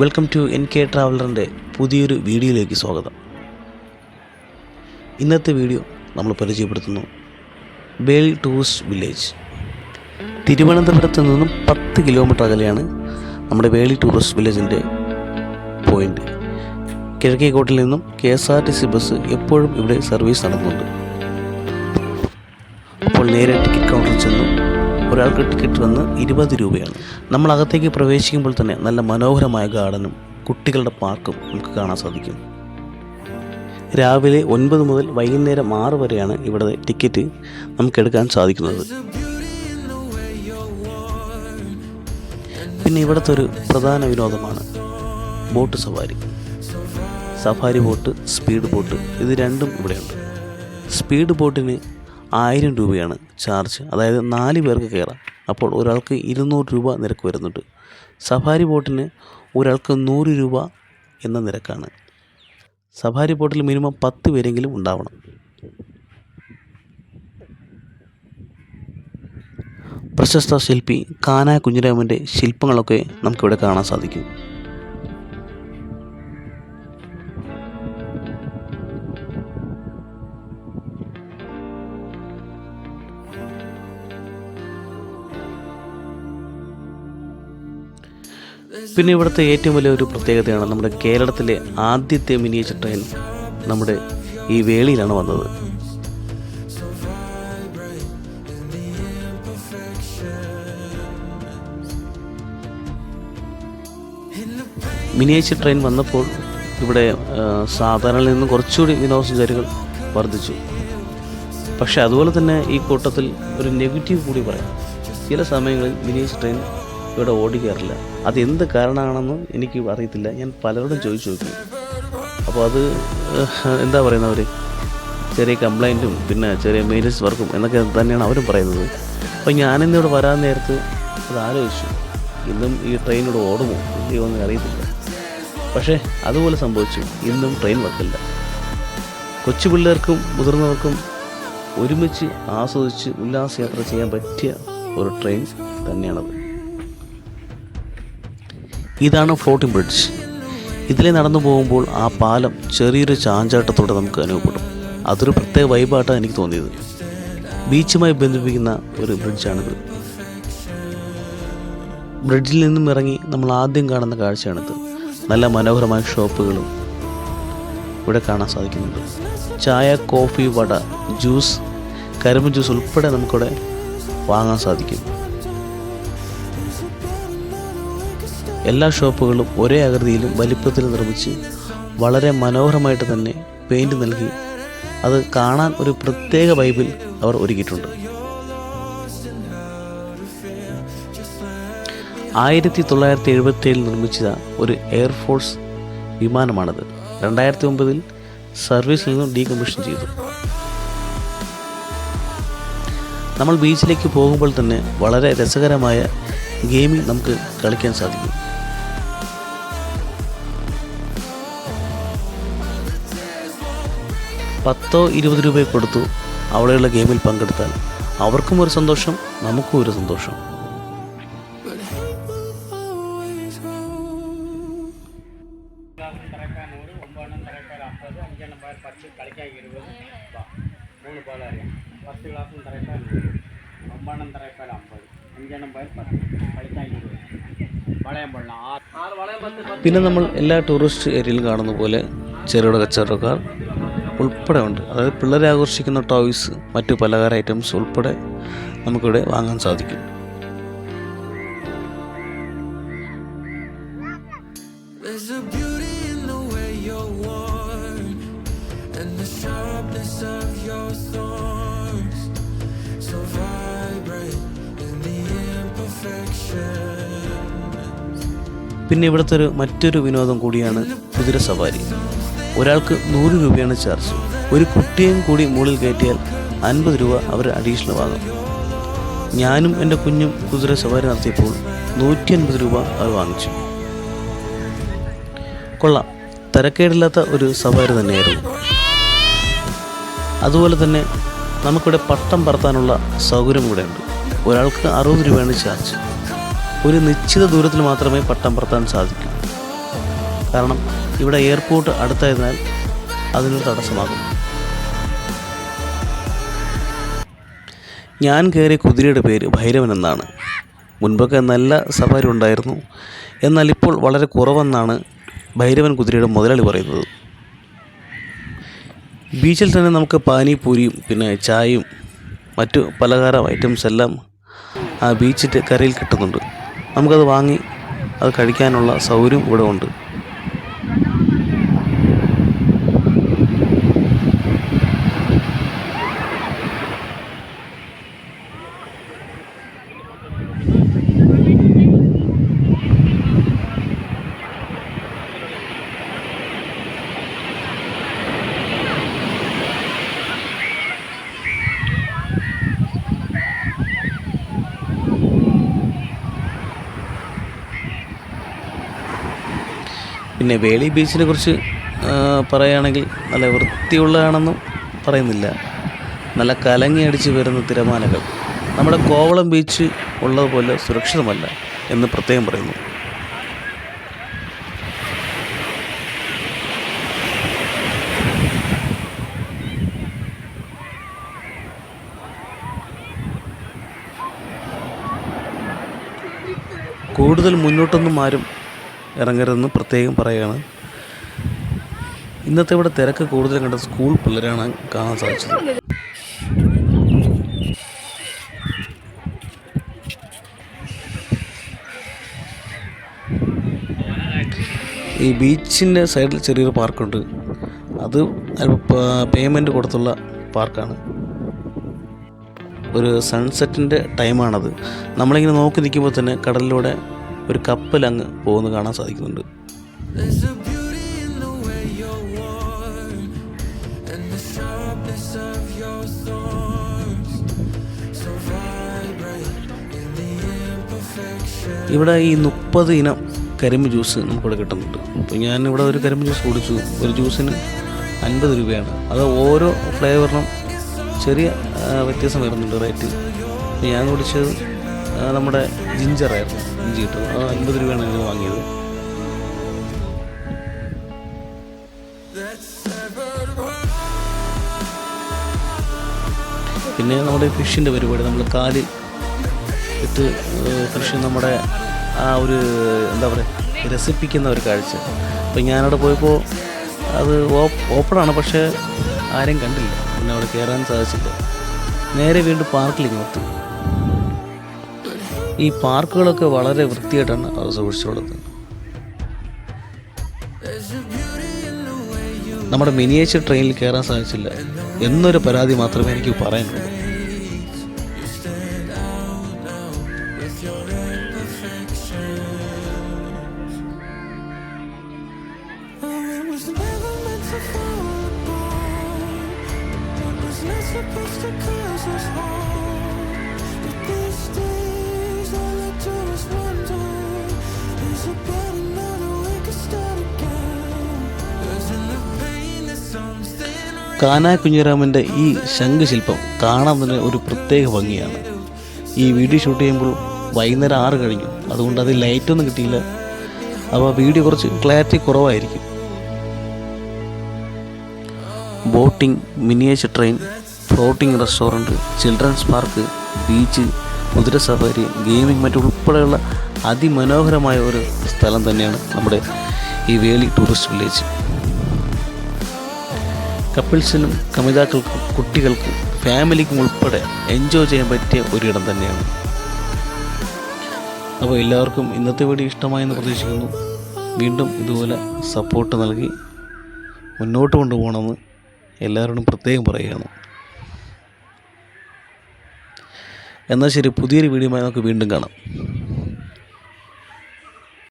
Welcome to N K ട്രാവലറിന്റെ പുതിയൊരു വീഡിയോയിലേക്ക് സ്വാഗതം. ഇന്നത്തെ വീഡിയോ നമ്മൾ പരിചയപ്പെടുത്തുന്നു ബേൽ ടൂറിസ്റ്റ് വില്ലേജ്. തിരുവനന്തപുരത്ത് നിന്നും പത്ത് കിലോമീറ്റർ അകലെയാണ് നമ്മുടെ വേളി ടൂറിസ്റ്റ് വില്ലേജിന്റെ പോയിന്റ്. കിഴക്കേക്കോട്ടിൽ നിന്നും K S R T C bus എപ്പോഴും ഇവിടെ സർവീസ് നടന്നുണ്ട് അപ്പോൾ നേരെ ടിക്കറ്റ് കൗണ്ടറിൽ ചെന്നു. ഒരാൾക്ക് ടിക്കറ്റ് വന്ന് ഇരുപത് രൂപയാണ്. നമ്മൾ അകത്തേക്ക് പ്രവേശിക്കുമ്പോൾ തന്നെ നല്ല മനോഹരമായ ഗാർഡനും കുട്ടികളുടെ പാർക്കും നമുക്ക് കാണാൻ സാധിക്കും. രാവിലെ ഒൻപത് മുതൽ വൈകുന്നേരം ആറ് വരെയാണ് ഇവിടെ ടിക്കറ്റ് നമുക്കെടുക്കാൻ സാധിക്കുന്നത്. പിന്നെ ഇവിടുത്തെ ഒരു പ്രധാന വിനോദമാണ് ബോട്ട് സവാരി. സഫാരി ബോട്ട് സ്പീഡ് ബോട്ട് ഇത് രണ്ടും ഇവിടെയുണ്ട്. സ്പീഡ് ബോട്ടിന് ആയിരം രൂപയാണ് ചാർജ്. അതായത് നാല് പേർക്ക് കയറാം. അപ്പോൾ ഒരാൾക്ക് ഇരുന്നൂറ് രൂപ നിരക്ക് വരുന്നുണ്ട്. സഫാരി ബോട്ടിന് ഒരാൾക്ക് നൂറ് രൂപ എന്ന നിരക്കാണ്. സഫാരി ബോട്ടിൽ മിനിമം പത്ത് പേരെങ്കിലും ഉണ്ടാവണം. പ്രശസ്ത ശില്പി കാന കുഞ്ഞിരാമന്റെ ശില്പങ്ങളൊക്കെ നമുക്കിവിടെ കാണാൻ സാധിക്കും. പിന്നെ ഇവിടുത്തെ ഏറ്റവും വലിയ ഒരു പ്രത്യേകതയാണ് നമ്മുടെ കേരളത്തിലെ ആദ്യത്തെ മിനിയേച്ചർ ട്രെയിൻ നമ്മുടെ ഈ വേളിയിലാണ് വന്നത്. മിനിയേച്ചർ ട്രെയിൻ വന്നപ്പോൾ ഇവിടെ സാധാരണയിൽ നിന്നും കുറച്ചുകൂടി വിനോദസഞ്ചാരികൾ വർദ്ധിച്ചു. പക്ഷെ അതുപോലെ തന്നെ ഈ കൂട്ടത്തിൽ ഒരു നെഗറ്റീവ് കൂടി പറയാം. ചില സമയങ്ങളിൽ മിനിയേച്ചർ ട്രെയിൻ ഇവിടെ ഓടിക്കാറില്ല. അത് എന്ത് കാരണമാണെന്നും എനിക്ക് അറിയത്തില്ല. ഞാൻ പലരോടും ചോദിച്ചു നോക്കി. അപ്പോൾ അത് എന്താ എന്താ പറയുന്നവർ ചെറിയ കംപ്ലൈന്റും പിന്നെ ചെറിയ മെയിന്റൻസ് വർക്കും എന്നൊക്കെ തന്നെയാണ് അവരും പറയുന്നത്. അപ്പോൾ ഞാനിന്നിവിടെ വരാൻ നേരത്ത് അത് ആലോചിച്ചു. ഇന്നും ഈ ട്രെയിനിവിടെ ഓടുമോ? ഇല്ലയോ എന്ന് അറിയത്തില്ല. പക്ഷേ അതുപോലെ സംഭവിച്ചു. ഇന്നും ട്രെയിൻ വർക്കില്ല കൊച്ചു പിള്ളേർക്കും മുതിർന്നവർക്കും ഒരുമിച്ച് ആസ്വദിച്ച് ഉല്ലാസയാത്ര ചെയ്യാൻ പറ്റിയ ഒരു ട്രെയിൻ തന്നെയാണത്. ഇതാണ് ഫ്ലോട്ടിംഗ് ബ്രിഡ്ജ് ഇതിലെ നടന്നു പോകുമ്പോൾ ആ പാലം ചെറിയൊരു ചാഞ്ചാട്ടത്തോടെ നമുക്ക് അനുഭവപ്പെടും. അതൊരു പ്രത്യേക വൈബായിട്ടാണ് എനിക്ക് തോന്നിയത്. ബീച്ചുമായി ബന്ധിപ്പിക്കുന്ന ഒരു ബ്രിഡ്ജാണിത് ബ്രിഡ്ജിൽ നിന്നും ഇറങ്ങി നമ്മൾ ആദ്യം കാണുന്ന കാഴ്ചയാണിത്. നല്ല മനോഹരമായ ഷോപ്പുകളും ഇവിടെ കാണാൻ സാധിക്കുന്നുണ്ട്. ചായ കോഫി വട ജ്യൂസ് കരിമ്പ് ജ്യൂസ് ഉൾപ്പെടെ നമുക്കിവിടെ വാങ്ങാൻ സാധിക്കും. എല്ലാ ഷോപ്പുകളും ഒരേ ആകൃതിയിലും വലിപ്പത്തിലും നിർമ്മിച്ച് വളരെ മനോഹരമായിട്ട് തന്നെ പെയിന്റ് നൽകി. അത് കാണാൻ ഒരു പ്രത്യേക വൈബിൽ അവർ ഒരുക്കിയിട്ടുണ്ട്. ആയിരത്തി തൊള്ളായിരത്തി എഴുപത്തി ഏഴിൽ നിർമ്മിച്ച ഒരു എയർഫോഴ്സ് വിമാനമാണത്. രണ്ടായിരത്തി ഒമ്പതിൽ സർവീസിൽ നിന്നും ഡീകമ്മീഷൻ ചെയ്തു. നമ്മൾ ബീച്ചിലേക്ക് പോകുമ്പോൾ തന്നെ വളരെ രസകരമായ ഗെയിമിംഗ് നമുക്ക് കളിക്കാൻ സാധിക്കും. പത്തോ ഇരുപത് രൂപയോ കൊടുത്തു അവിടെയുള്ള ഗെയിമിൽ പങ്കെടുത്താൽ അവർക്കും ഒരു സന്തോഷം നമുക്കും ഒരു സന്തോഷം. ആറ് വളയം പിന്നെ നമ്മൾ എല്ലാ ടൂറിസ്റ്റ് ഏരിയയിലും കാണുന്ന പോലെ ചെറുകിട കച്ചവടക്കാർ ഉൾപ്പെടെ ഉണ്ട് അതായത് പിള്ളേരെ ആകർഷിക്കുന്ന ടോയ്സ് മറ്റു പലഹാര ഐറ്റംസ് ഉൾപ്പെടെ നമുക്കിവിടെ വാങ്ങാൻ സാധിക്കും. പിന്നെ ഇവിടുത്തെ ഒരു മറ്റൊരു വിനോദം കൂടിയാണ് കുതിര സവാരി. ഒരാൾക്ക് നൂറ് രൂപയാണ് ചാർജ് ഒരു കുട്ടിയും കൂടി മുകളിൽ കയറ്റിയാൽ അൻപത് രൂപ അവർ അഡീഷണൽ വാങ്ങും ഞാനും എന്റെ കുഞ്ഞും കുതിര സവാരി നടത്തിയപ്പോൾ നൂറ്റി അൻപത് രൂപ അവർ വാങ്ങിച്ചു. കൊള്ളാം. തിരക്കേടില്ലാത്ത ഒരു സവാരി തന്നെയായിരുന്നു. അതുപോലെ തന്നെ നമുക്കിവിടെ പട്ടം പറത്താനുള്ള സൗകര്യം കൂടെ ഉണ്ട്. ഒരാൾക്ക് അറുപത് രൂപയാണ് ചാർജ് ഒരു നിശ്ചിത ദൂരത്തിൽ മാത്രമേ പട്ടം പറത്താൻ സാധിക്കൂ. കാരണം ഇവിടെ എയർപോർട്ട് അടുത്തായതിനാൽ അതിനൊരു തടസ്സമാകും. ഞാൻ കയറിയ കുതിരയുടെ പേര് ഭൈരവൻ എന്നാണ്. മുൻപൊക്കെ നല്ല സവാരി ഉണ്ടായിരുന്നു. എന്നാൽ ഇപ്പോൾ വളരെ കുറവെന്നാണ് ഭൈരവൻ കുതിരയുടെ മുതലാളി പറയുന്നത്. ബീച്ചിൽ തന്നെ നമുക്ക് പാനിപൂരിയും പിന്നെ ചായയും മറ്റു പലഹാര ഐറ്റംസ് എല്ലാം ആ ബീച്ചിന്റെ കരയിൽ കിട്ടുന്നുണ്ട്. നമുക്കത് വാങ്ങി അത് കഴിക്കാനുള്ള സൗകര്യം ഇവിടെ ഉണ്ട്. പിന്നെ വേളി ബീച്ചിനെ കുറിച്ച് പറയുകയാണെങ്കിൽ നല്ല വൃത്തിയുള്ളതാണെന്നും പറയുന്നില്ല. നല്ല കലങ്ങി അടിച്ച് വരുന്ന തിരമാലകൾ. നമ്മുടെ കോവളം ബീച്ച് ഉള്ളതുപോലെ സുരക്ഷിതമല്ല എന്ന് പ്രത്യേകം പറയുന്നു. കൂടുതൽ മുന്നോട്ടൊന്നും ആരും ഇറങ്ങരുതെന്ന് പ്രത്യേകം പറയുകയാണ്. ഇന്നത്തെ ഇവിടെ തിരക്ക് കൂടുതൽ കണ്ട സ്കൂൾ പിള്ളേരാണ് കാണാൻ സാധിച്ചത്. ഈ ബീച്ചിന്റെ സൈഡിൽ ചെറിയൊരു പാർക്കുണ്ട്. അത് പേയ്മെന്റ് കൊടുത്തുള്ള പാർക്കാണ്. ഒരു സൺസെറ്റിന്റെ ടൈമാണത് നമ്മളിങ്ങനെ നോക്കി നിൽക്കുമ്പോൾ തന്നെ കടലിലൂടെ ഒരു കപ്പൽ അങ്ങ് പോകുന്നത് കാണാൻ സാധിക്കുന്നുണ്ട്. ഇവിടെ ഈ മുപ്പത് ഇനം കരിമ്പ് ജ്യൂസ് നമുക്കിവിടെ കിട്ടുന്നുണ്ട്. അപ്പോൾ ഞാനിവിടെ ഒരു കരിമ്പ് ജ്യൂസ് കുടിച്ചു. ഒരു ജ്യൂസിന് അൻപത് രൂപയാണ്. അത് ഓരോ ഫ്ലേവറിനും ചെറിയ വ്യത്യാസം വരുന്നുണ്ട് റേറ്റ്. ഞാൻ കുടിച്ചത് നമ്മുടെ ജിഞ്ചറായിരുന്നു ഇഞ്ചി കിട്ടും. അത് അൻപത് രൂപയാണ് ഞങ്ങൾ വാങ്ങിയത്. പിന്നെ നമ്മുടെ ഫിഷിന്റെ പരിപാടി. നമ്മൾ കാൽ ഇട്ട് ഫിഷ് നമ്മുടെ ആ ഒരു എന്താ പറയുക രസിപ്പിക്കുന്ന ഒരു കാഴ്ച. അപ്പം ഞാനവിടെ പോയപ്പോൾ അത് ഓപ്പണാണ് പക്ഷേ ആരെയും കണ്ടില്ല. പിന്നെ അവിടെ കയറാൻ സാധിച്ചില്ല. നേരെ വീണ്ടും പാർക്കിലേക്ക് നിർത്തി. ഈ പാർക്കുകളൊക്കെ വളരെ വൃത്തിയായിട്ടാണ് അവർ സൂക്ഷിച്ചു കൊടുക്കുന്നത് നമ്മുടെ മിനിയേച്ചർ ട്രെയിനിൽ കയറാൻ സാധിച്ചില്ല എന്നൊരു പരാതി മാത്രമേ എനിക്ക് പറയാനുള്ളൂ. Supposed to cause കാനാ കുഞ്ഞിരാമന്റെ ഈ ശംഖുശില്പം കാണാൻ തന്നെ ഒരു പ്രത്യേക ഭംഗിയാണ്. ഈ വീഡിയോ ഷൂട്ട് ചെയ്യുമ്പോൾ വൈകുന്നേരം ആറ് കഴിഞ്ഞു. അതുകൊണ്ട് അത് ലൈറ്റൊന്നും കിട്ടിയില്ല. അപ്പോൾ വീഡിയോ കുറച്ച് ക്ലാരിറ്റി കുറവായിരിക്കും. Boating miniature train floating restaurant children's park beach കുതിര സഫാരി ഗെയിമിംഗ് മറ്റും ഉൾപ്പെടെയുള്ള അതിമനോഹരമായ ഒരു സ്ഥലം തന്നെയാണ് നമ്മുടെ ഈ വേളി ടൂറിസ്റ്റ് വില്ലേജ് കപ്പിൾസിനും കമിതാക്കൾക്കും കുട്ടികൾക്കും ഫാമിലിക്കും ഉൾപ്പെടെ എൻജോയ് ചെയ്യാൻ പറ്റിയ ഒരിടം തന്നെയാണ്. അപ്പോൾ എല്ലാവർക്കും ഇന്നത്തെ വീഡിയോ ഇഷ്ടമായെന്ന് പ്രതീക്ഷിക്കുന്നു. വീണ്ടും ഇതുപോലെ സപ്പോർട്ട് നൽകി മുന്നോട്ട് കൊണ്ടുപോകണമെന്ന് എല്ലാവരോടും പ്രത്യേകം പറയുകയാണ്. എന്നാൽ ശരി പുതിയൊരു വീഡിയോ നമുക്ക് വീണ്ടും കാണാം.